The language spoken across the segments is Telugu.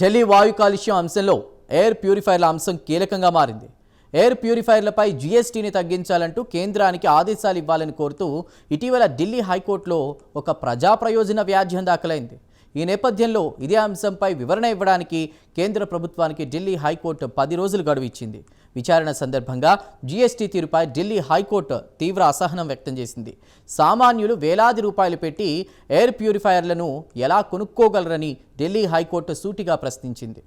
ఢిల్లీ వాయు కాలుష్యం అంశంలో ఎయిర్ ప్యూరిఫైర్ల అంశం కీలకంగా మారింది. ఎయిర్ ప్యూరిఫైర్లపై జీఎస్టీని తగ్గించాలంటూ కేంద్రానికి ఆదేశాలు ఇవ్వాలని కోరుతూ ఇటీవల ఢిల్లీ హైకోర్టులో ఒక ప్రజా ప్రయోజన వ్యాజ్యం దాఖలైంది. ఈ నేపథ్యంలో ఇదే అంశంపై వివరణ ఇవ్వడానికి కేంద్ర ప్రభుత్వానికి ఢిల్లీ హైకోర్టు పది రోజులు గడువు ఇచ్చింది. విచారణ సందర్భంగా జీఎస్టీ తీరుపై ఢిల్లీ హైకోర్టు తీవ్ర అసహనం వ్యక్తం చేసింది. సామాన్యులు వేలాది రూపాయలు పెట్టి ఎయిర్ ప్యూరిఫైయర్లను ఎలా కొనుక్కోగలరని ఢిల్లీ హైకోర్టు సూటిగా ప్రశ్నించింది.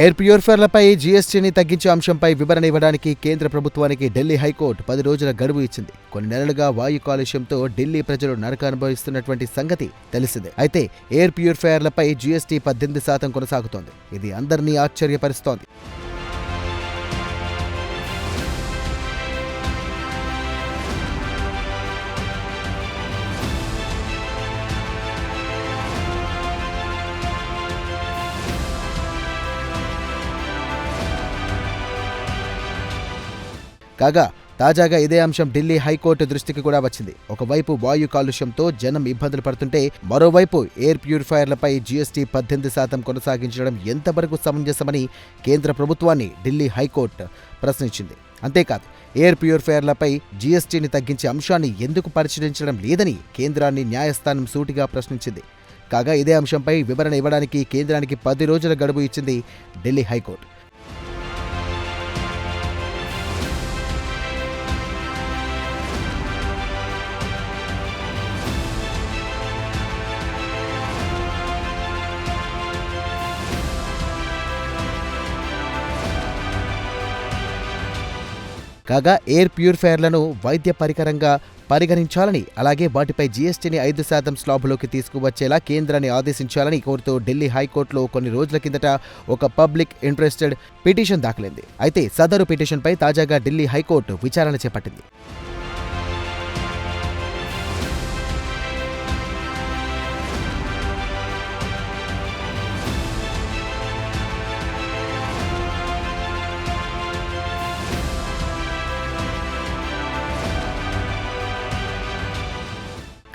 ఎయిర్ ప్యూరిఫైర్లపై జీఎస్టీని తగ్గించే అంశంపై వివరణ ఇవ్వడానికి కేంద్ర ప్రభుత్వానికి ఢిల్లీ హైకోర్టు పది రోజుల గడువు ఇచ్చింది. కొన్ని నెలలుగా వాయు కాలుష్యంతో ఢిల్లీ ప్రజలు నరక అనుభవిస్తున్నటువంటి సంగతి తెలిసిందే. అయితే ఎయిర్ ప్యూరిఫైయర్లపై జీఎస్టీ పద్దెనిమిది శాతం కొనసాగుతోంది. ఇది అందరినీ ఆశ్చర్యపరుస్తోంది. కాగా తాజాగా ఇదే అంశం ఢిల్లీ హైకోర్టు దృష్టికి కూడా వచ్చింది. ఒకవైపు వాయు కాలుష్యంతో జనం ఇబ్బందులు పడుతుంటే మరోవైపు ఎయిర్ ప్యూరిఫైయర్లపై జీఎస్టీ పద్దెనిమిది శాతం కొనసాగించడం ఎంతవరకు సమంజసమని కేంద్ర ప్రభుత్వాన్ని ఢిల్లీ హైకోర్టు ప్రశ్నించింది. అంతేకాదు ఎయిర్ ప్యూరిఫైయర్లపై జీఎస్టీని తగ్గించే అంశాన్ని ఎందుకు పరిశీలించడం లేదని కేంద్రాన్ని న్యాయస్థానం సూటిగా ప్రశ్నించింది. కాగా ఇదే అంశంపై వివరణ ఇవ్వడానికి కేంద్రానికి పది రోజుల గడువు ఇచ్చింది ఢిల్లీ హైకోర్టు. కాగా ఎయిర్ ప్యూరిఫైయర్లను వైద్య పరికరంగా పరిగణించాలని అలాగే వాటిపై జీఎస్టీని ఐదు శాతం స్లాబులోకి తీసుకువచ్చేలా కేంద్రాన్ని ఆదేశించాలని కోరుతూ ఢిల్లీ హైకోర్టులో కొన్ని రోజుల కిందట ఒక పబ్లిక్ ఇంట్రెస్టెడ్ పిటిషన్ దాఖలైంది. అయితే సదరు పిటిషన్పై తాజాగా ఢిల్లీ హైకోర్టు విచారణ చేపట్టింది.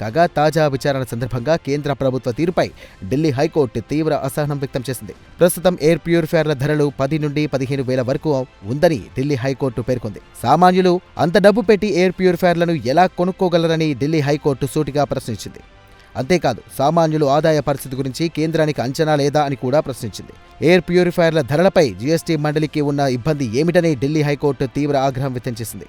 కాగా తాజా విచారణ సందర్భంగా కేంద్ర ప్రభుత్వ తీరుపై ఢిల్లీ హైకోర్టు తీవ్ర అసహనం వ్యక్తం చేసింది. ప్రస్తుతం ఎయిర్ ప్యూరిఫైర్ల ధరలు పది నుండి పదిహేను వేల వరకు ఉందని ఢిల్లీ హైకోర్టు పేర్కొంది. సామాన్యులు అంత డబ్బు పెట్టి ఎయిర్ ప్యూరిఫైర్లను ఎలా కొనుక్కోగలరని ఢిల్లీ హైకోర్టు సూటిగా ప్రశ్నించింది. అంతేకాదు సామాన్యులు ఆదాయ పరిస్థితి గురించి కేంద్రానికి అంచనా లేదా అని కూడా ప్రశ్నించింది. ఎయిర్ ప్యూరిఫైర్ల ధరలపై జీఎస్టీ మండలికి ఉన్న ఇబ్బంది ఏమిటని ఢిల్లీ హైకోర్టు తీవ్ర ఆగ్రహం వ్యక్తం చేసింది.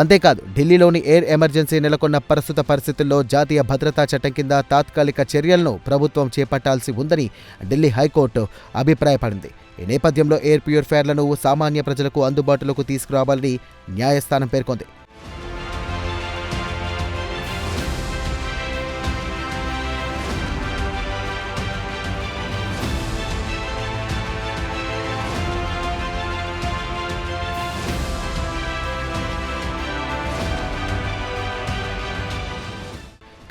అంతేకాదు ఢిల్లీలోని ఎయిర్ ఎమర్జెన్సీ నెలకొన్న ప్రస్తుత పరిస్థితుల్లో జాతీయ భద్రతా చట్టం కింద తాత్కాలిక చర్యలను ప్రభుత్వం చేపట్టాల్సి ఉందని ఢిల్లీ హైకోర్టు అభిప్రాయపడింది. ఈ నేపథ్యంలో ఎయిర్ ప్యూరిఫైర్లను సామాన్య ప్రజలకు అందుబాటులోకి తీసుకురావాలని న్యాయస్థానం పేర్కొంది.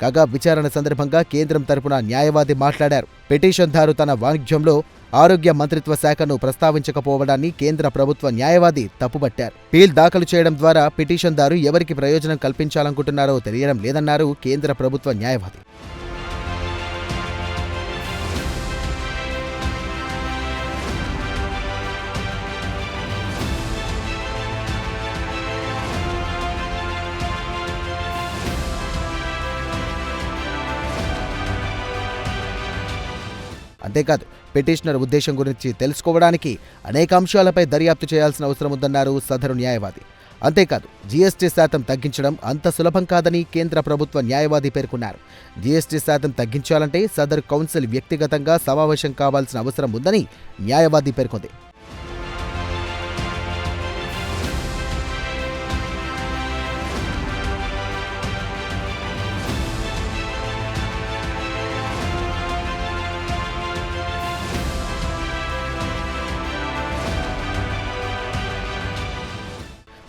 కాగా విచారణ సందర్భంగా కేంద్రం తరపున న్యాయవాది మాట్లాడారు. పిటిషన్దారు తన వాణిజ్యంలో ఆరోగ్య మంత్రిత్వ శాఖను ప్రస్తావించకపోవడాన్ని కేంద్ర ప్రభుత్వ న్యాయవాది తప్పుబట్టారు. పీల్ దాఖలు చేయడం ద్వారా పిటిషన్దారు ఎవరికి ప్రయోజనం కల్పించాలనుకుంటున్నారో తెలియడం లేదన్నారు కేంద్ర ప్రభుత్వ న్యాయవాది. అంతేకాదు పిటిషనర్ ఉద్దేశం గురించి తెలుసుకోవడానికి అనేక అంశాలపై దర్యాప్తు చేయాల్సిన అవసరం ఉందన్నారు సదరు న్యాయవాది. అంతేకాదు జీఎస్టీ శాతం తగ్గించడం అంత సులభం కాదని కేంద్ర ప్రభుత్వ న్యాయవాది పేర్కొన్నారు. జీఎస్టీ శాతం తగ్గించాలంటే సదరు కౌన్సిల్ వ్యక్తిగతంగా సమావేశం కావాల్సిన అవసరం ఉందని న్యాయవాది పేర్కొంది.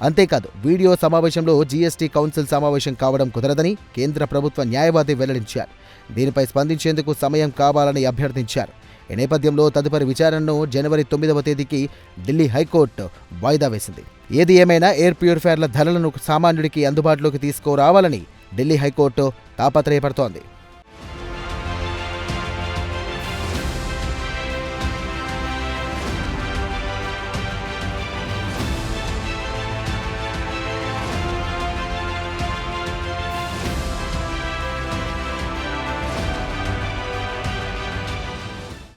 అంతేకాదు వీడియో సమావేశంలో జీఎస్టీ కౌన్సిల్ సమావేశం కావడం కుదరదని కేంద్ర ప్రభుత్వ న్యాయవాది వెల్లడించారు. దీనిపై స్పందించేందుకు సమయం కావాలని అభ్యర్థించారు. ఈ నేపథ్యంలో తదుపరి విచారణను జనవరి తొమ్మిదవ తేదీకి ఢిల్లీ హైకోర్టు వాయిదా వేసింది. ఏది ఏమైనా ఎయిర్ ప్యూరిఫైయర్ల ధరలను సామాన్యుడికి అందుబాటులోకి తీసుకురావాలని ఢిల్లీ హైకోర్టు తాపత్రయపడుతోంది.